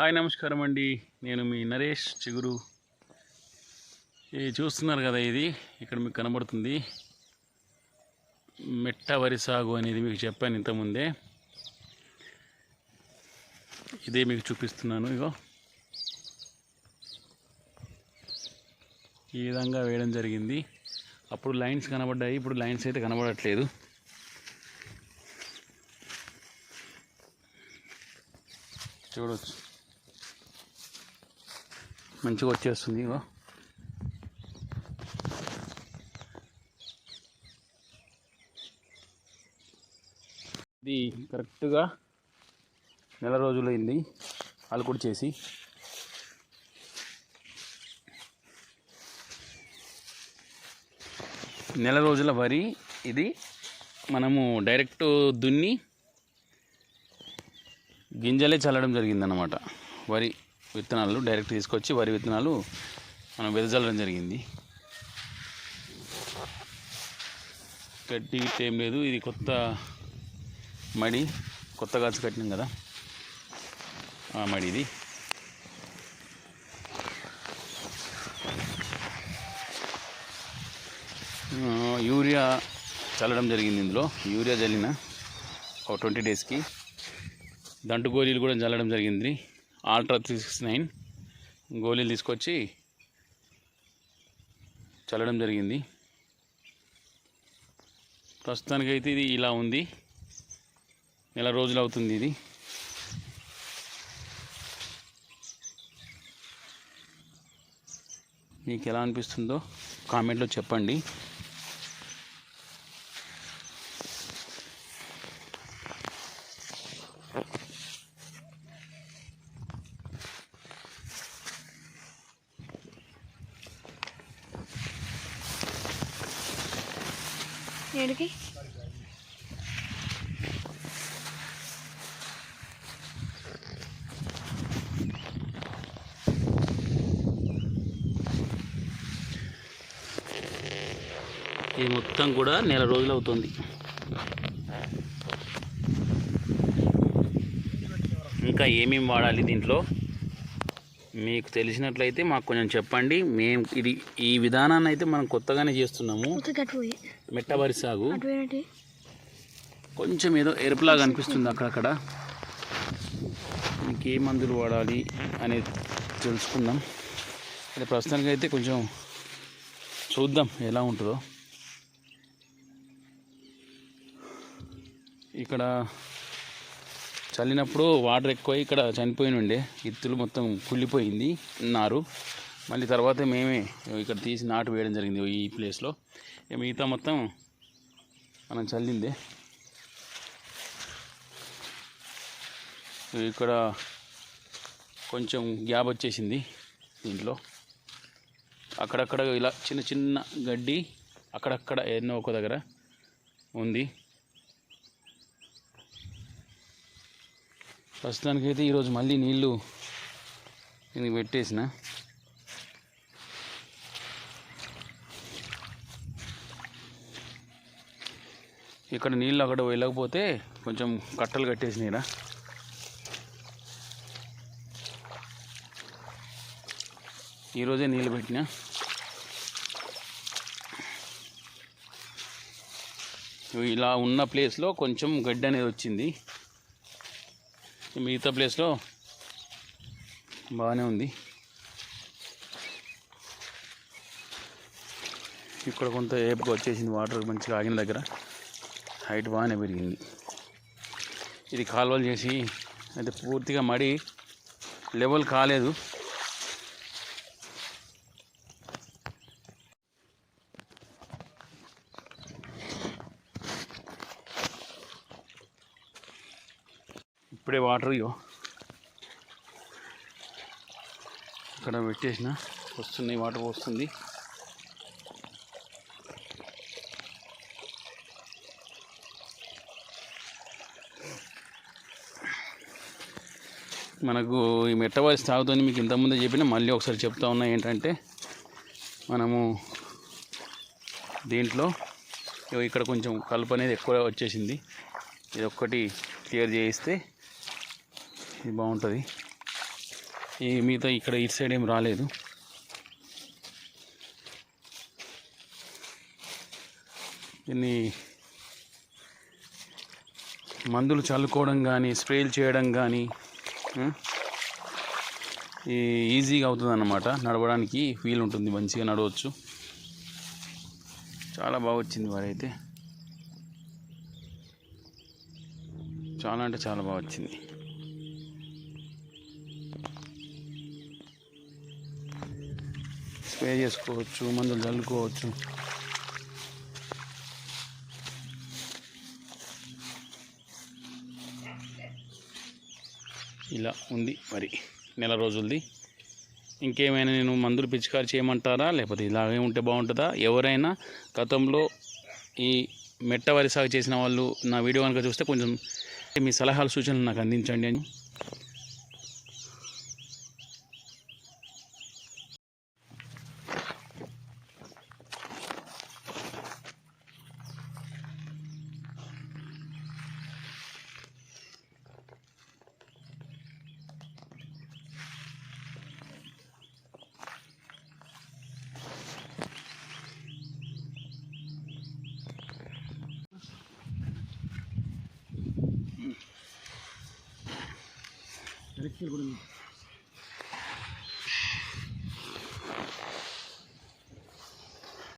Hi నమస్కారం అండి. నేను మీ నరేష్ చిగురు. ఇది చూస్తున్నారు కదా ఇది? ఇక్కడ మీకు కనబడుతుంది. మెట్ట వరి సాగు అనేది మీకు చెప్పాను ఇంతకుముందే. ఇదే మీకు చూపిస్తున్నాను ఇగో. ఈ విధంగా వేయడం జరిగింది. అప్పుడు లైన్స్ కనబడ్డాయి ఇప్పుడు లైన్స్ అయితే కనబడట్లేదు. చూడవచ్చు మంచిగా వచ్చేస్తుంది ఇగో. ఇది కరెక్ట్గా నెల రోజులైంది అలుకుడు చేసి. నెల రోజుల వరి ఇది మనము డైరెక్ట్ దున్ని గింజలే చల్లడం జరిగిందనమాట వరి విత్తనాలు డైరెక్ట్ తీసుకొచ్చి వరి విత్తనాలు మనం వెదజల్లడం జరిగింది. గడ్డి ఏం లేదు. ఇది కొత్త మడి కొత్త గాచి కట్టినాం కదా. ఆ మడి ఇది యూరియా చల్లడం జరిగింది ఇందులో. యూరియా చల్లిన ఒక ట్వంటీ డేస్కి. దంటు గోళీలు కూడా చల్లడం జరిగింది. ఆల్ట్రా త్రీ సిక్స్ నైన్ గోళీలు తీసుకొచ్చి చల్లడం జరిగింది. ప్రస్తుతానికైతే ఇది ఇలా ఉంది. నెల రోజులు అవుతుంది ఇది. మీకు ఎలా అనిపిస్తుందో కామెంట్లో చెప్పండి. ఏడికి? ఇది మొత్తం కూడా నెల రోజులు అవుతుంది. ఇంకా ఏమేమి వాడాలి దీంట్లో? మీకు తెలిసినట్లయితే మాకు కొంచెం చెప్పండి. మేము ఇది ఈ విధానాన్ని అయితే మనం కొత్తగానే చేస్తున్నాము. మెట్టవరి సాగు. కొంచెం ఏదో ఎరుపులాగా అనిపిస్తుంది అక్కడక్కడ. మీకు ఏ మందులు వాడాలి అనేది తెలుసుకుందాం. అయితే ప్రస్తుతానికి అయితే కొంచెం చూద్దాం ఎలా ఉంటుందో. ఇక్కడ చల్లినప్పుడు వాటర్ ఎక్కువ ఇక్కడ చనిపోయి ఉండే ఇత్తులు మొత్తం కుళ్ళిపోయింది నారు మళ్ళీ తర్వాత మేమే ఇక్కడ తీసి నాటు వేయడం జరిగింది ఈ ప్లేస్లో. మిగతా మొత్తం మనం చల్లిందే. ఇక్కడ కొంచెం గ్యాప్ వచ్చేసింది దీంట్లో. అక్కడక్కడ ఇలా చిన్న చిన్న గడ్డి అక్కడక్కడ ఎన్నో ఒక దగ్గర ఉంది. ప్రస్తుతానికైతే ఈరోజు మళ్ళీ నీళ్ళు దీనికి పెట్టేసిన. ఇక్కడ నీళ్ళు అక్కడ వెళ్ళకపోతే కొంచెం కట్టలు కట్టేసినాయిరా. ఈరోజే నీళ్ళు పెట్టిన. ఇలా ఉన్న ప్లేస్లో కొంచెం గడ్డి అనేది వచ్చింది. మిగతా ప్లేస్లో బాగానే ఉంది. ఇక్కడ కొంత ఏపుగా వచ్చేసింది వాటర్ మంచిగా ఆగిన దగ్గర. హైట్ బాగానే పెరిగింది. ఇది కాలువలు చేసి అయితే పూర్తిగా మడి లెవెల్ కాలేదు. ఇప్పుడే వాటర్ ఇగో. ఇక్కడ పెట్టేసిన. వస్తున్నాయి వాటర్ వస్తుంది మనకు ఈ మెట్టవారి సాగుతోని మీకు ఇంతకుముందే చెప్పిన మళ్ళీ ఒకసారి చెప్తా ఉన్నా ఏంటంటే మనము దీంట్లో ఇగో ఇక్కడ కొంచెం కలుపు అనేది ఎక్కువ వచ్చేసింది. ఇది ఒక్కటి క్లియర్ చేయిస్తే ఇది బాగుంటుంది. ఈ మిగతా ఇక్కడ ఇటు సైడ్ ఏం రాలేదు. దీన్ని మందులు చల్లుకోవడం కానీ స్ప్రేలు చేయడం కానీ ఈ ఈజీగా అవుతుంది అన్నమాట నడవడానికి ఫీల్ ఉంటుంది మంచిగా నడవచ్చు. చాలా బాగా వచ్చింది వారైతే అయితే. చాలా అంటే చాలా బాగా వచ్చింది. స్ప్రే చేసుకోవచ్చు మందులు చల్లుకోవచ్చు. ఇలా ఉంది మరి నెల రోజులది. ఇంకేమైనా నేను మందులు పిచికారి చేయమంటారా? లేకపోతే ఇలాగే ఉంటే బాగుంటుందా? ఎవరైనా గతంలో ఈ మెట్ట వరి సాగు చేసిన వాళ్ళు నా వీడియో కనుక చూస్తే కొంచెం మీ సలహాలు సూచనలు నాకు అందించండి అని খেল করে